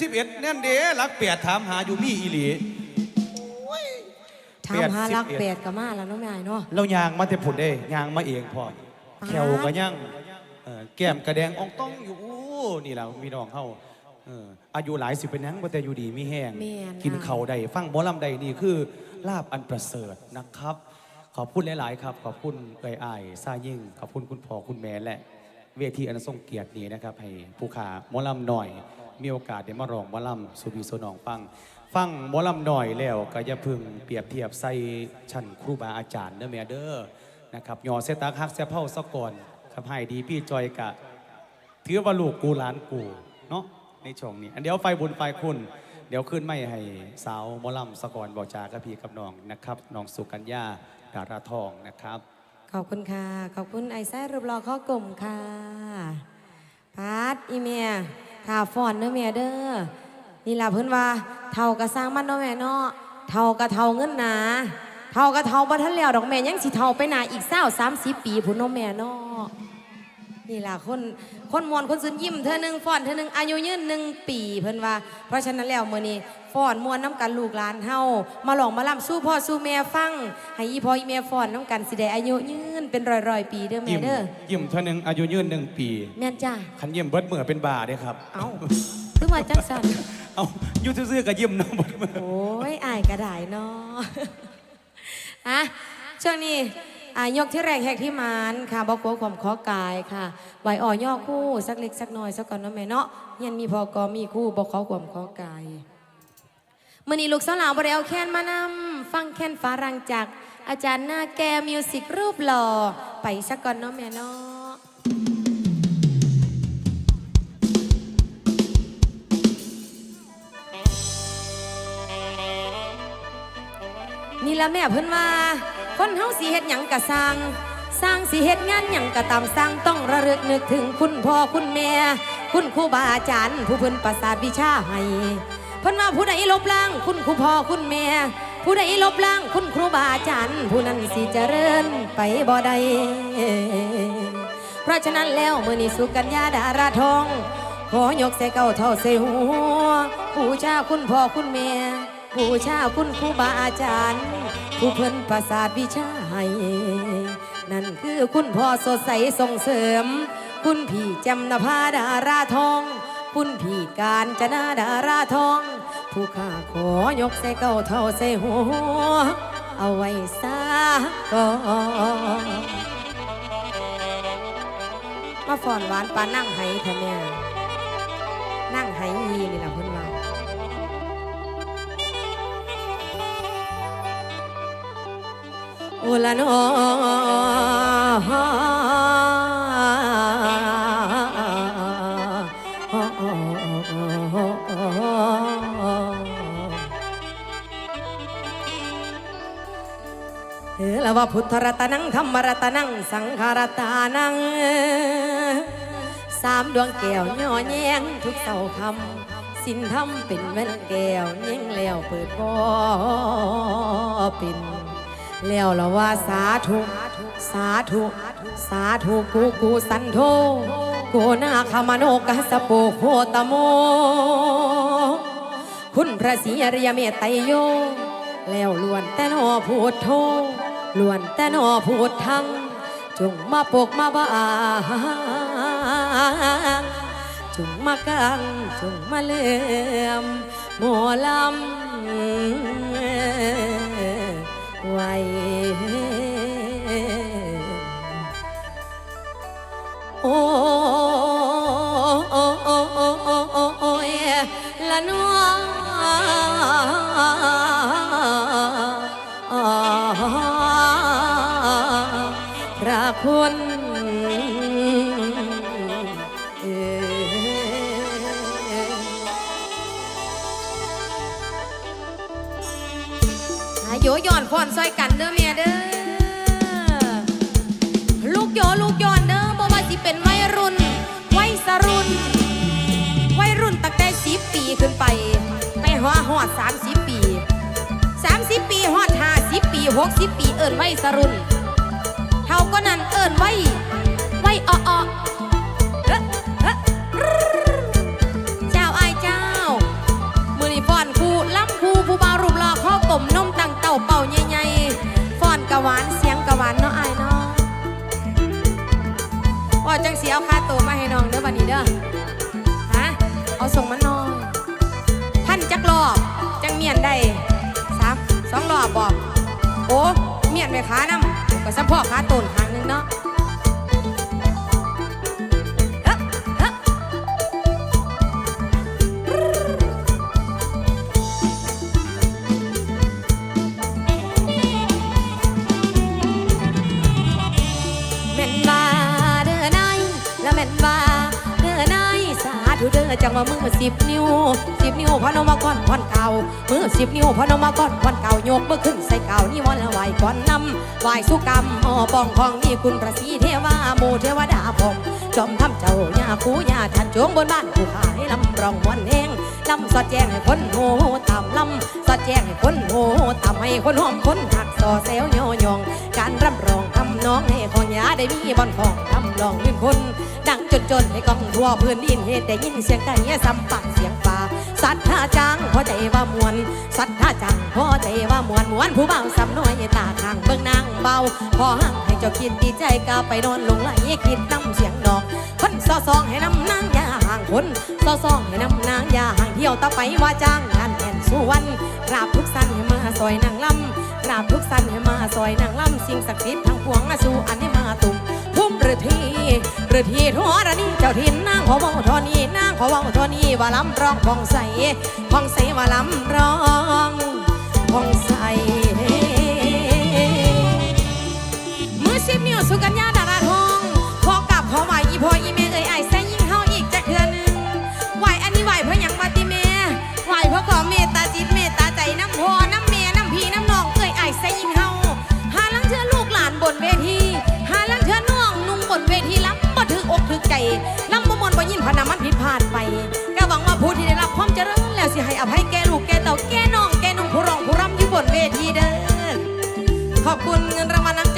สิบเอ็ดนั่นเด้รักเปียดถามหาอยู่มีอีหลี ถามหา81รักแปดก็มาแล้วเนาะแม่ไอ้เนาะ เรายางมาแต่ผุดเด้ยางมาเองพออ่า แขวก็ยังเอ่อแก้มกระแดงอองต้องอยู่อู้นี่แหละพี่น้องเขาเอออายุหลายสิบเป็นหยังบ่แต่อยู่ดีมีแห้งแม่นกินค่ะเขาวใดฟังหมอลำใดนี่คือลาบอันประเสริฐนะครับ ขอบคุณหลาย ๆ ครับ ขอบคุณเอ่ยอ้ายซายิ่ง ขอบคุณคุณพ่อคุณแม่และ เวทีอันทรงเกียรตินี้นะครับ ให้ผู้ขาหมอลำหน่อย มีโอกาสได้มาร้องหมอลำสุบีโซนองฟัง ฟังหมอลำหน่อยแล้วก็อย่าพึ่งเปรียบเทียบใส่ชั้นครูบาอาจารย์เด้อแม่เด้อนะครับยอเสตักฮักเสยเผาสะก่อนครับให้ดีพี่จอยกะถือว่าลูกกูหลานกูเนาะในช่วงนี้อันเดี๋ยวไฟบุญไฟคุณ เดี๋ยวขึ้นไม่ให้สาวหมอลำสะกอนบอกจากับพี่กับน้องนะครับน้องสุกัญญาดาราทองนะครับขอบคุณค่ะ ขอบคุณไอแซ่รูปรอข้อกลมค่ะพาดอีเมีย ท่าฟอนเด้อเมียเด้อนี่ล่ะเพิ่นว่าเท่ากะสร้างมันเนาะแม่เนาะเท่ากะเท่าเงินหนาเท่ากะเท่าบ่ทันแล้วดอกแม่ยังสิเท่าไปหนาอีก20 30 ปีพุ่นเนาะแม่เนาะ นี่ล่ะคนคนมวนคนซึนยิ้มเธอหนึงฟ้อนเธอหนึงอายุยืนหนึ่งปีเพิ่นว่า เพราะฉะนั้นแล้วมื้อนี้ฟ้อนมวนน้ำกันลูกหลานเฮามาลองมาล่ำสู้พ่อสู้แม่ฟัง ให้อีพ่ออีแม่ฟ้อนน้ำกันสิได้อายุยืนเป็นร้อยๆปีเด้อแม่ยิ้มเด้อยิ้มเท่านึงอายุยืนหนึ่งปีแม่นจ้าคันยิ้มเบิดเมื่อเป็นบาเด้ครับ เอาถึงว่าจังสันเอาอยู่ซื่อๆก็ยิ้มเนาะเบิดเมื่อโอ้ยอายกระดายเนาะอะช่วงนี้ อายกที่แรกแหกที่มานค่ะบอกลัวความขอกายค่ะไหวอ่อย่อคู่สักเล็กสักน้อยสักก่อนเนาะแม่เนาะยันมีพอกอมีคู่บอกขอความขอกายมื่อนี้ลูกสาวหลาวบริเอาแค้นมานำฟังแค้นฟ้ารังจากอาจารย์หน้าแกมิวสิกรูปหล่อไปสักก่อนเนาะแม่เนาะนี่ละแม่เพิ่นว่า คนเฮาสิเฮ็ดหยังกะสร้าง สร้างสิเฮ็ดงานหยังกะตามสร้างต้องระลึกนึกถึงคุณพ่อคุณแม่ คุณครูบาอาจารย์ ผู้เพิ่นประสาทวิชาให้เพิ่นว่าผู้ใดลบล้าง คุณครูพ่อคุณแม่ ผู้ใดลบล้าง คุณครูบาอาจารย์ ผู้นั้นสิเจริญไปบ่ได้เพราะฉะนั้นแล้วมื้อนี้สุกัญญาดาราทองขอยกใส่เก้าเท่าใส่หัวบูชาคุณพ่อคุณแม่บูชาคุณครูบาอาจารย์ ผู้เพิ่นประสาทวิชาให้นั่นคือคุณพ่อสดใสส่งเสริม คุณพี่จำนภาดาราทอง คุณพี่การจนาดาราทอง ผู้ข้าขอยกใส่เก้าเท่าใส่หัว เอาไว้ซาก่อนมาฝอนหวานปานั่งไห้ทำแม่นั่งไห้ยีนี่แหละเพิ่น ละนอเออแล้วว่าพุทธรัตนังธรรมรัตนัง สังฆรัตานังสามดวงแก้วย่อแยงทุกเสาคำสินธรรมเป็นแม่นแก้วแยงแล้วเปิดบ่เป็น แล้วละว่าสาธุ สาธุ สาธุกูกูสันโธโกนาคามโนกัสสะโปโคตโม คุณพระศรีอริยเมตไตโย แล้วล้วนแต่นอพูดโทล้วนแต่นอพูดทั้งจงมาปกมาบางจงมากังจงมาเลื่อมหมอลำ ไว้โอ้โอ้โอ้โอ้โอ้โอ้โอ้ยละนัวพระคุณ อายุย้อนฟอนซอยกันเด้อเมียเด้อ ลูกโยลูกย้อนเด้อบ่ว่าสิเป็นวัยรุ่นวัยสรุ่นวัยรุ่นตั้งแต่สิบปีขึ้นไป ไปหอหอดสามสิบปีสามสิบปีหอดห้าสิบปีหกสิบปีเอิญวัยสรุ่นเท่าก็นั้นเอิญวัยวัยอ้อๆเจ้าอ๊ะเอ๊ กลมนมตั้งเต่าเป่าใหญ่ๆฟ่อนกะหวานเสียงกะหวานเนาะไอ้เนาะว่าจังสีเอาค่าตัวมาให้น้องเด้อบันนี้เด้อฮะเอาส่งมันน้อท่านจักรอบจังเมียนได้สามสองรอบบอกโอ้เมียนไปค้าน้ำก็สะพอขาตูนคงนึงเนาะ อจังว่ามือสิบนิ้วสิบนิ้วพนมก่อนวันเก่ามือสิบนิ้วพนมก่อนวันเก่ายกเมื่อขึ้นใส่เก่านี่วันละไหวก่อนนำไหวสุกรรมอ้อปองของนี่คุณพระศรีเทวาโมเทวดาผมจอมทำเจ้าย่าคูย่าทันจวงบนบ้านผู้ขายลำรองวันเองลำสอดแจ้งให้คนโหตามลำสอดแจ้งให้คนโหตามให้คนหอมคนหักต่อเซลโยยอง การรับรองทำน้องให้ของยาได้มีบอนของทำลองลื่นคน ดังจนจนให้กองทั่วพื้นดินเหตุได้ยินเสียงไก่สัมปักเสียงฟ้าสัตว์ทธาจังพอใจว่ามวน สัตว์ทธาจังพอใจว่ามวนมวนผู้เบาสำน้อยตาทางเบิ่งนางเบา พอหังให้เจ้าคิดดีใจกาไปนอนลงไหลคิดน้ำเสียงดอกคนซอซองให้น้ำนางยาห่างคนซอซองให้น้ำนางยาห่างเที่ยวต่อไปว่าจ้างงานแผ่นสุวรรณกราบทุกสันให้มาซอยนางลำกราบทุกสันให้มาซอยนางลำสิ่งศักดิ์สิทธิ์ทั้งปวงสู่อันนี้มาตุ่มพุ่มหรือที หรือทีทัวรนี่เจ้าทินนางขอเว้าทอนี้นางขอเว้าทอนี้ว่าลำร้องพองใสพองใสว่าลำร้องพองใส ล้ำบ่มนบ่ยินพนามันผิดพลาดไปก็หวังว่าผู้ที่ได้รับความเจริญแล้วสิให้อภัยแก่ลูกแก่เต่าแก่น้องแก่นุ่งผู้ร้องผู้รำอยู่บนเวทีเด้อขอบคุณเงินรางวัลน้ำใจ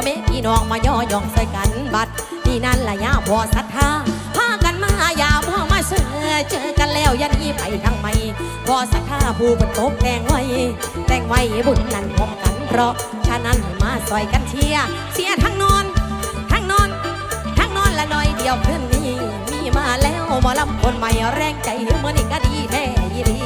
อแม่พี่น้องมาย่อยองใส่กันบัดนี่นั่นละยาพอศรัทธาพากันมายามพ่อมาเสือเจอกันแล้วยันนี้ไปทางไม่พอศรัทธาผู้บรรทบแต่งไว้แต่งไว้บุญนั้นพร้อมกันเพราะฉะนั้นมาซอยกันเชียเชียทั้งนอนทั้งนอนทั้งนอนละหน่อยเดียวเพื่อนนี้มีมาแล้วหมอลำคนใหม่แรงใจเมื่อนี่ก็ดีแท้ยีดี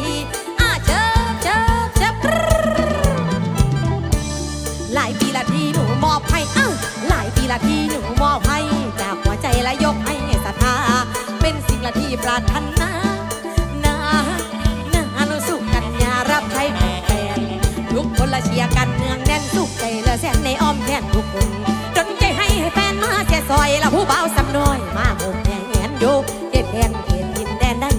เชียร์กันเนืองแน่นสุขใจและแสนในอ้อมแทนทุกคนดนใจให้แฟนมาแค่ซอยละผู้เบาสำน้อยมาห่มแหงอยู่เก็บแทนเขตดินแดนได้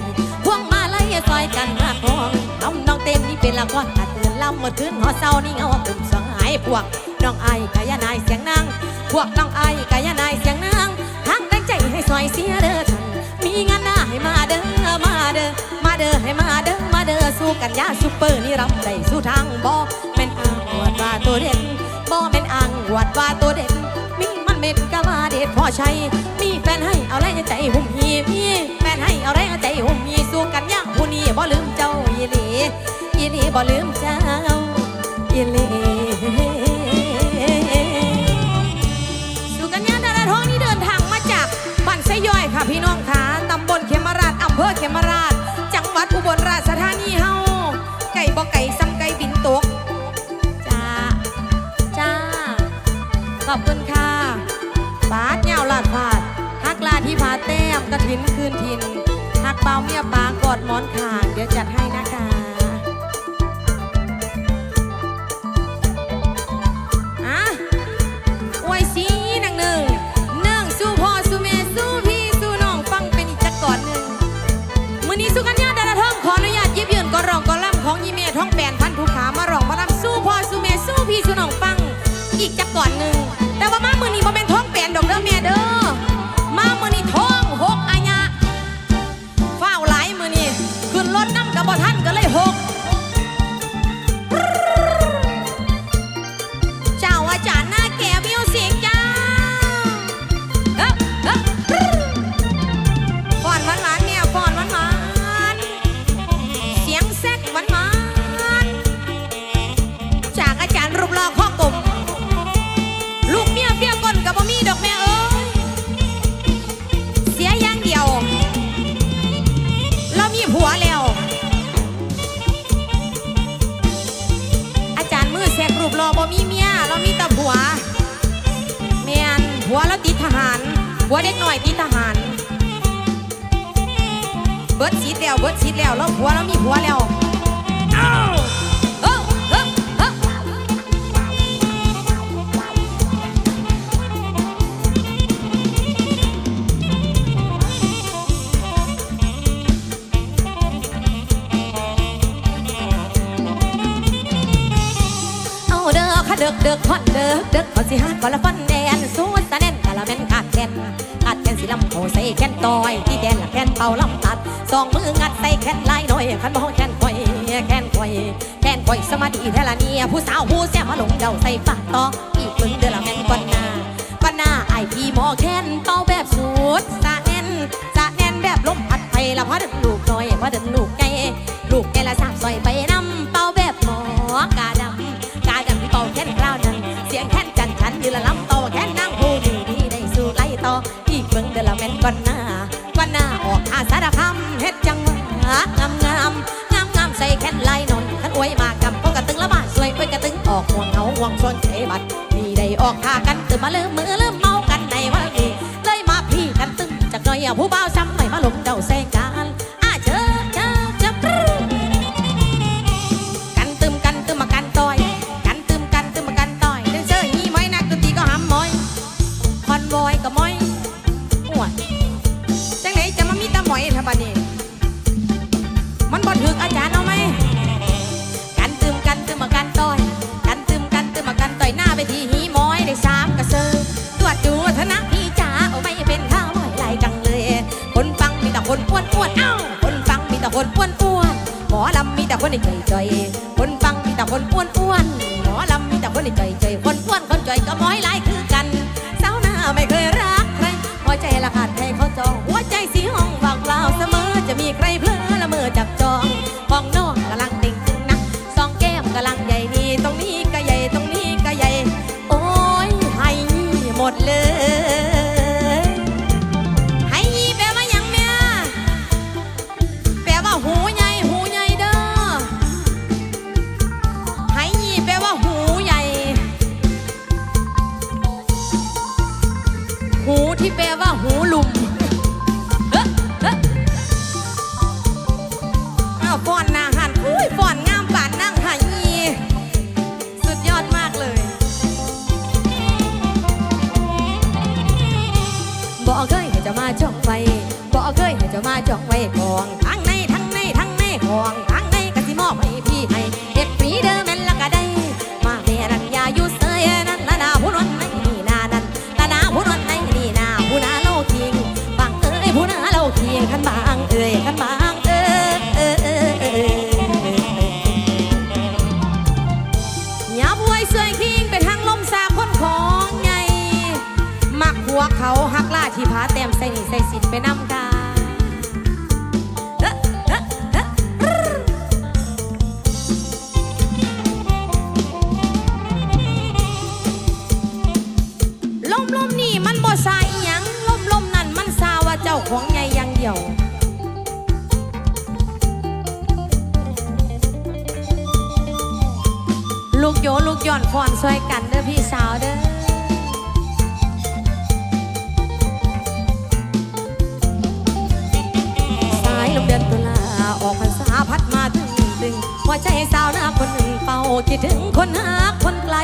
พวงมาลัยซอยกันมาทองน้องน้องเต็มนี่เป็นละครตัดเตือนลำเมื่อคืนหอเศร้านี่เงากลุ่มสหายพวกน้องไอ้กายนายเสียงนางพวกน้องไอ้กายนายเสียงนางทางตั้งใจให้ซอยเสียเด้อท่านมีงานหน้าให้มาเด้อมาเด้อมาเด้อให้มาเด้อมาเด้อสู้กันยาซุเปอร์นี่รับได้สู้ทางบอ ตัวเด่นบ่แม่นอ้างอวดว่าตัวเด่นมีมันเม็ดกะว่าเด็ดพอใช้มีแฟนให้เอาแรงใจหุ่มหีมีแฟนให้เอาแรงใจหุ่มหีสู้กันย่างผู้นี้บ่ลืมเจ้าอีหลีอีหลีบ่ลืมเจ้าอีหลีสุกัญญาดาราทองนี่เดินทางมาจากบ้านไซย่อยค่ะพี่น้องค่ะตำบลเขมราชอำเภอเขมราช จังหวัดอุบลราชธานีเฮาไก่บ่ไก่ กระถินคืนทินหักเบาเมียปากอดหมอนขางเดี๋ยวจัดให้นะคะอะอวยสีหนังหนึ่งหนึ่งสู้พ่อสู้แม่สู้พี่สู้น้องฟังเป็นอีกจักก่อนหนึ่งมือนี้สุกัญญาดาราทองขออนุญาตยิบยืนก่อนร้องก่อนล่ำของยีเมท้องแปนพันธุขามาร้องมาล่ำสู้พ่อสู้แม่สู้พี่สู้น้องฟังอีกจักก่อนหนึ่งแต่ว่ามามือนี้บ่เป็น บิดชีดแล้วเบิดชีดแล้วแล้วผัวแล้วมีผัวแล้วอ้าวเอ้าเอ้าเอ้าเอาเด้อค่ะเด้อเด้อคอนเด้อเด้อขอสิหาก่อนละฟันแดนสู้ตะ แน่นกะละแม่นขาดแก่นขาดแก่นสิลำเขาใส่แก่นต่อย ที่แดนละแก่นเป่าลำตัดสองมืองัดใส่แก่นลายหน่อยคันบ่แก่นคอยแก่นคอยแก่นคอยสมาธิแทละเนี่ยผู้สาวผู้แซ่มาลงเดาใส่ปากตอกอีกมึงเด้อละแม่นก่อนหน้าก่อนหน้าไอพี่หมอแค้นเป่าแบบสุดสะแน่นสะแน่นแบบลมพัดไปละพอดึงลูกน้อยพอดึงลูกไก่ลูกไก่ละ งเดือละแม่นก่อนหน้าก่อนหน้าออกหาสารคำเฮ็ดจังหวะงามงามงามงามใส่แค้นลายนน่อยขันอวยมากำพวกกระตึงละบาดสวยอวยกระตึงออกห่วงเหงาห่วงชนใจบัดมีได้ออกหากันตื่นมาเริ่มมือ คนฟังมีแต่คนอ้วนอ้วนหมอลำมีแต่คนใจใจคนอ้วนคนใจอยก็ม้อยหลายคือกันสาวหน้าไม่เคยรักใครหัวใจละขาดให้เขาจองหัวใจสีห้องว่างเปล่าเสมอจะมีใครเพลอละเมอจับจอง กหย่อนพรช่วยกันเด้อพี่สาวเด้อสายลมเดือนตุลาออกพรรษาพัดมาถึงตึงหัวใจสาวหน้าคนหนึ่งเป่าคิดถึงคนหาคนไกล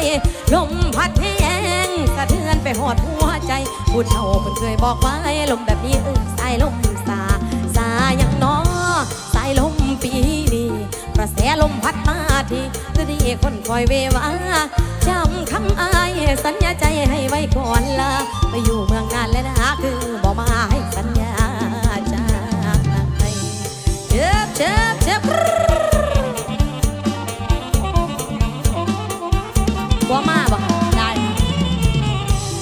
ลมพัดแห้งกระเทือนไปหอดหัวใจพูดเท่าคนเคยบอกไว้ลมแบบนี้อึ้งสายลมสาสายังน้อสายลมปีนี้กระแสลมพัดมาที คนคอยเววาจำคำอายสัญญาใจให้ไว้ก่อนลาไปอยู่เมืองนานแล้วนะคือบอกมาให้สัญญาจากไปเจ็บเจ็บเจ็บบ่มาบ่ได้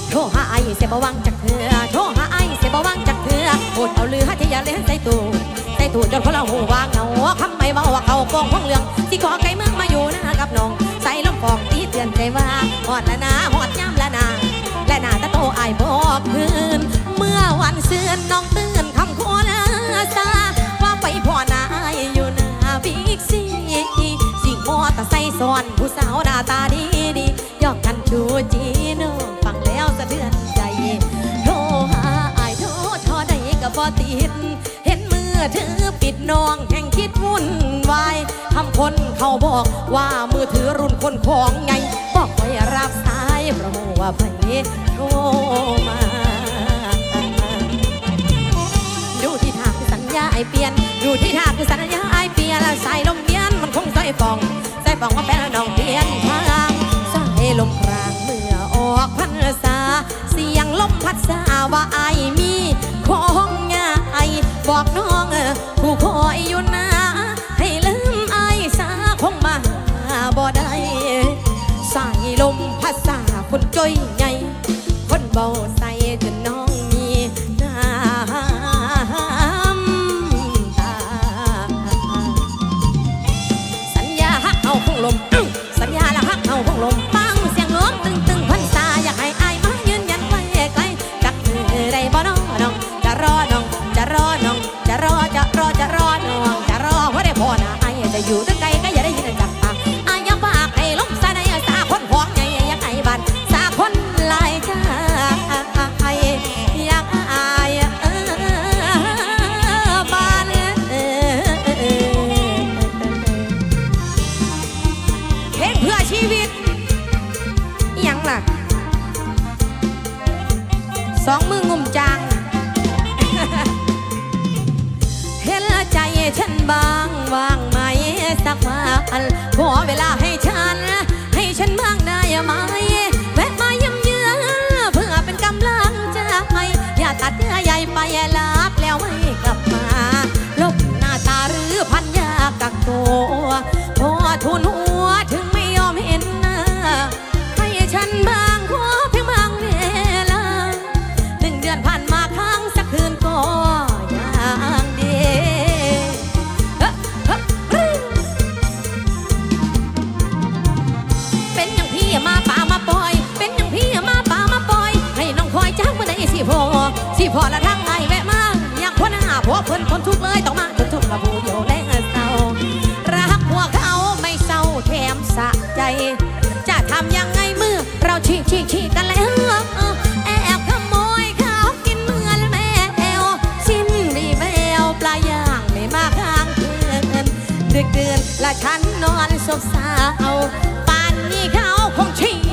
โทรหาไอ้เสียบวังจักเถื่อโทรหาไอ้เสียบวังจักเถื่อโอดเอาเรือที่ยาเล่นใส่ตูใส่ตูจนคนละหูวางเหงาคำไม่เมาว่าเขาโกงของเรื่องสิขอไก่เมืองมาอยู่ นะกับน้อง ใส่ลมฟองตีเตือนใจว่าหอดละนาหอดย่ำละนาและนาตะโตไอ้ายบอกคืน เมื่อวันเสื่อนน้องตื่นคำโคนาซาว่าไปพ่อนาอยอยู่หน้าบิ๊กซีสิ่งมอตะไซค์ซ้อนผู้สาวหน้าตาดีดียอกกันชูจีน่ฟังแล้วสะเทือนใจโทรหาอายโทรทอใดก็บ่ติดเห็นมือถือ ปิดน้องแห่งคิดวุ่นวายคำคนเขาบอกว่ามือถือรุ่นคนของไง บอกไว้รับสายเพราะว่าไผโทรมาดูที่ทาคือสัญญาไอเปลี่ยนดูที่ทาคือสัญญาไอเปลี่ยนแล้วสายลมเย็นมันคงใส่ฟองใส่ฟองว่าเป็นน้องเปลี่ยนทางสายลมกลางเมื่อออกพันษาเสียงลมพัดสาว่าไอมี ของง่ายบอกน้องผู้คอยอยู่นะ สองมืองุมจางเห็นละใจฉันบางวางไหมสักวันขอเวลาให้ฉัน ให้ฉันบ้างได้ไหมแวะมาเยี่ยมเยือนเพื่อเป็นกำลังใจอย่าตัดเนื้อใหญ่ไปลับแล้วไม่กลับมาลบหน้าตาหรือพันยากักตัวพอทุนหัว เ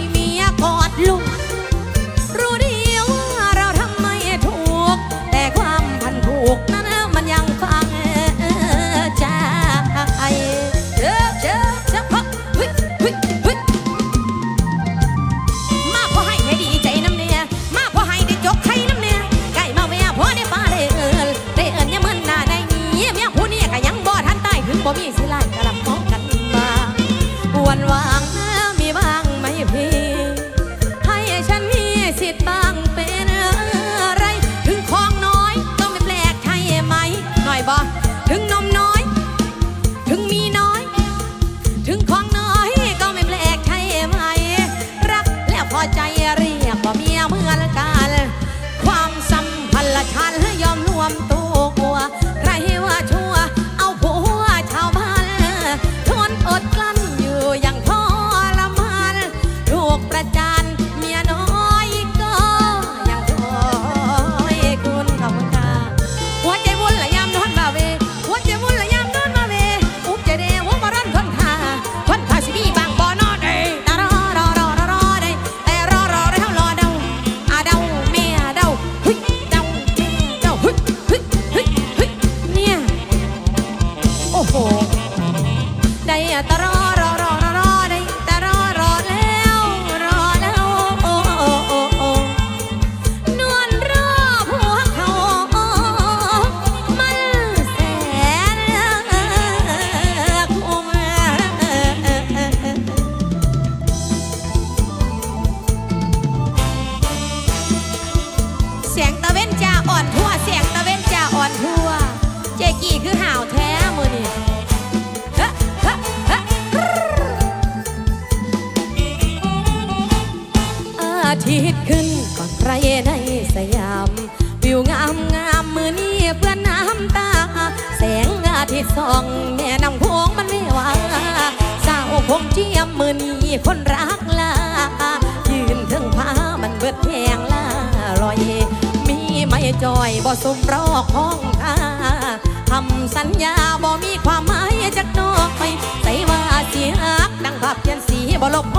สัญญาบ่มีความหมายจักน้อยใส่ว่าเสียักดังภาพเขียนสีบ่ลบห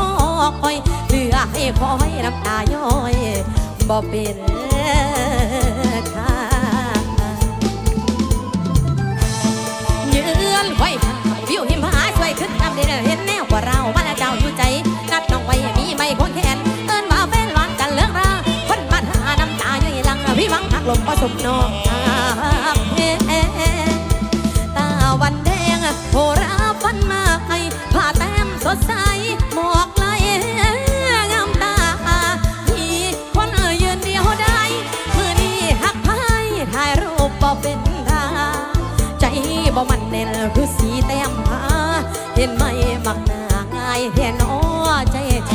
อยเหลือให้คอยน้ำตาย้อยบ่เป็นค่ายืนไว้ข้างวิวหิมหาช่วยขึ้นนำเดนเห็นแนวกว่าเราบ้านเจ้าอยู่ใจ นัดน้องไว้มีไม่คงแขนเอิ้นว่าแฟนร้อนกันเลิกราคนมาหาน้ำตาย่อยลังพี่วังหักลมผสมน้อง บ่มันแน่นคือสีแต้มผ้าเห็นไหมมักหน้าง่ายแทนอ้อใจช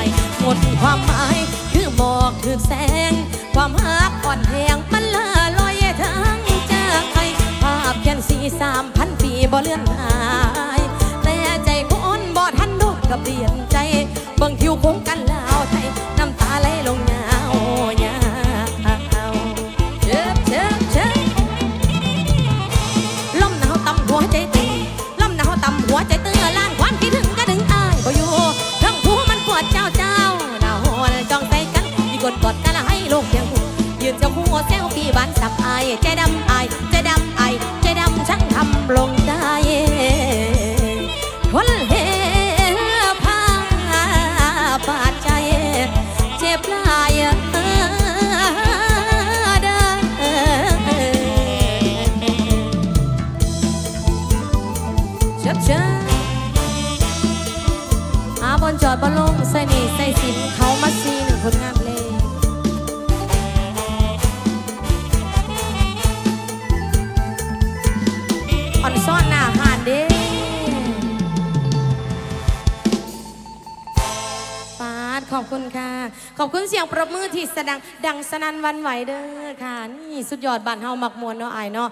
ายหมดความหมายคือหมอกคือแสง ความหักอ่อนแหงมันละลอยทั้งใจภาพเขียนสีสามพันปีบ่เลื่อนหายแต่ใจคนบ่ทันโดนกับเปลี่ยนใจเบิ่งคิวคงกันลาวไทย บ้านสับอายใจด เสียงปรบมือที่แสดงดังสนั่นวันไหวเด้อค่ะ นี่สุดยอดบ้านเฮามักมวนเนาะอายเนาะ